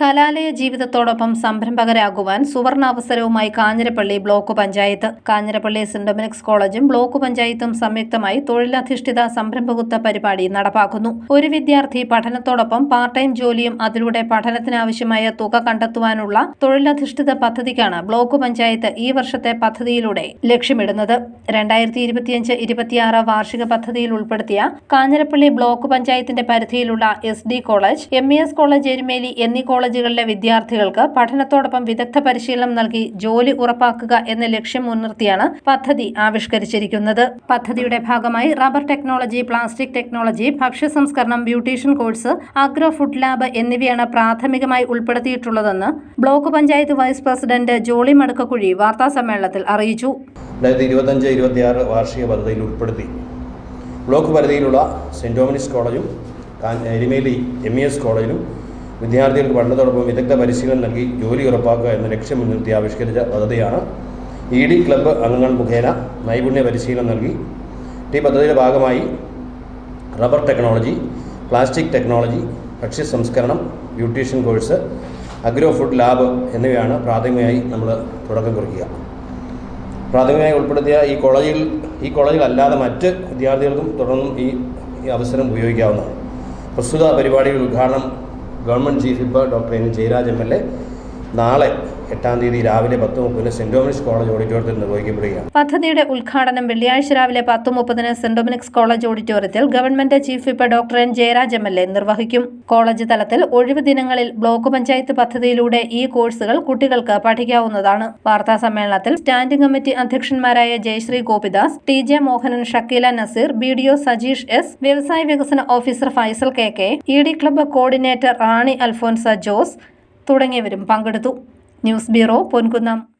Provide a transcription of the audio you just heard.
കലാലയ ജീവിതത്തോടൊപ്പം സംരംഭകരാകുവാൻ സുവർണാവസരവുമായി കാഞ്ഞിരപ്പള്ളി ബ്ലോക്ക് പഞ്ചായത്ത് കാഞ്ഞിരപ്പള്ളി സെന്റ് കോളേജും ബ്ലോക്ക് പഞ്ചായത്തും സംയുക്തമായി തൊഴിലധിഷ്ഠിത സംരംഭകത്വ പരിപാടി നടപ്പാക്കുന്നു. ഒരു വിദ്യാർത്ഥി പഠനത്തോടൊപ്പം പാർട്ട് ടൈം ജോലിയും അതിലൂടെ പഠനത്തിനാവശ്യമായ തുക കണ്ടെത്തുവാനുള്ള തൊഴിലധിഷ്ഠിത പദ്ധതിക്കാണ് ബ്ലോക്ക് പഞ്ചായത്ത് ഈ വർഷത്തെ പദ്ധതിയിലൂടെ ലക്ഷ്യമിടുന്നത്. രണ്ടായിരത്തി ഇരുപത്തിയഞ്ച് ഇരുപത്തിയാറ് വാർഷിക പദ്ധതിയിൽ ഉൾപ്പെടുത്തിയ കാഞ്ഞിരപ്പള്ളി ബ്ലോക്ക് പഞ്ചായത്തിന്റെ പരിധിയിലുള്ള S college M college Erumeli എന്നീ കോളേജുകളിലെ വിദ്യാർത്ഥികൾക്ക് പഠനത്തോടൊപ്പം വിദഗ്ധ പരിശീലനം നൽകി ജോലി ഉറപ്പാക്കുക എന്ന ലക്ഷ്യം മുൻനിർത്തിയാണ് പദ്ധതി ആവിഷ്കരിച്ചിരിക്കുന്നത്. പദ്ധതിയുടെ ഭാഗമായി റബ്ബർ ടെക്നോളജി പ്ലാസ്റ്റിക് ടെക്നോളജി ഭക്ഷ്യ സംസ്കരണം beautician course agro food lab എന്നിവയാണ് പ്രാഥമികമായി ഉൾപ്പെടുത്തിയിട്ടുള്ളതെന്ന് block panchayat vice president Jolly Madukkakuzhi വാർത്താസമ്മേളനത്തിൽ അറിയിച്ചു. രണ്ടായിരത്തി ഇരുപത്തഞ്ച് ഇരുപത്തിയാറ് വാർഷിക പദ്ധതിയിൽ ഉൾപ്പെടുത്തി. ബ്ലോക്ക് പരിധിയിലുള്ള സെന്റ് ഡോമിനിക്സ് കോളേജും എരുമേലി എം ഇ എസ് കോളേജിലും വിദ്യാർത്ഥികൾക്ക് പഠനത്തോടൊപ്പം വിദഗ്ധ പരിശീലനം നൽകി ജോലി ഉറപ്പാക്കുക എന്ന ലക്ഷ്യം മുൻനിർത്തി ആവിഷ്കരിച്ച പദ്ധതിയാണ് ഇ ഡി ക്ലബ്ബ് അംഗങ്ങൾ മുഖേന നൈപുണ്യ പരിശീലനം നൽകി. ഈ പദ്ധതിയുടെ ഭാഗമായി റബ്ബർ ടെക്നോളജി പ്ലാസ്റ്റിക് ടെക്നോളജി ഭക്ഷ്യ സംസ്കരണം beautician course agro food lab എന്നിവയാണ് പ്രാഥമികമായി നമ്മൾ തുടക്കം കുറിക്കുക. പ്രാഥമികമായി ഉൾപ്പെടുത്തിയ ഈ കോളേജിൽ ഈ കോളേജിൽ അല്ലാതെ മറ്റ് വിദ്യാർത്ഥികൾക്കും തുടർന്നും ഈ അവസരം ഉപയോഗിക്കാവുന്നതാണ്. പ്രസ്തുത പരിപാടിയുടെ ഉദ്ഘാടനം government chief whip doctor N Jayaraj M L A നാളെ എട്ടാം തീയതി രാവിലെ പത്ത് മുപ്പതിന് സെന്റ് ഡൊമിനിക്സ് കോളേജ് ഓഡിറ്റോറിയത്തിൽ നിർവഹിക്കപ്പെടുകയാണ്. പദ്ധതിയുടെ ഉദ്ഘാടനം വെള്ളിയാഴ്ച രാവിലെ പത്ത് മുപ്പതിന് സെന്റ് ഡൊമിനിക്സ് കോളേജ് ഓഡിറ്റോറിയത്തിൽ government chief whip doctor N Jayaraj M L A നിർവഹിക്കും. കോളേജ് തലത്തിൽ ഒഴിവ് ദിനങ്ങളിൽ ബ്ലോക്ക് പഞ്ചായത്ത് പദ്ധതിയിലൂടെ ഈ കോഴ്സുകൾ കുട്ടികൾക്ക് പഠിക്കാവുന്നതാണ്. വാർത്താ സമ്മേളനത്തിൽ standing committee അധ്യക്ഷന്മാരായ Jayasree Gopidas T J Mohanan Shakeela Nazeer B D O Sajeesh S വ്യവസായ വികസന officer Faisal K K E D club coordinator Rani Alphonsa Jose തുടങ്ങിയവരും പങ്കെടുത്തു. News bureau Ponkunnam.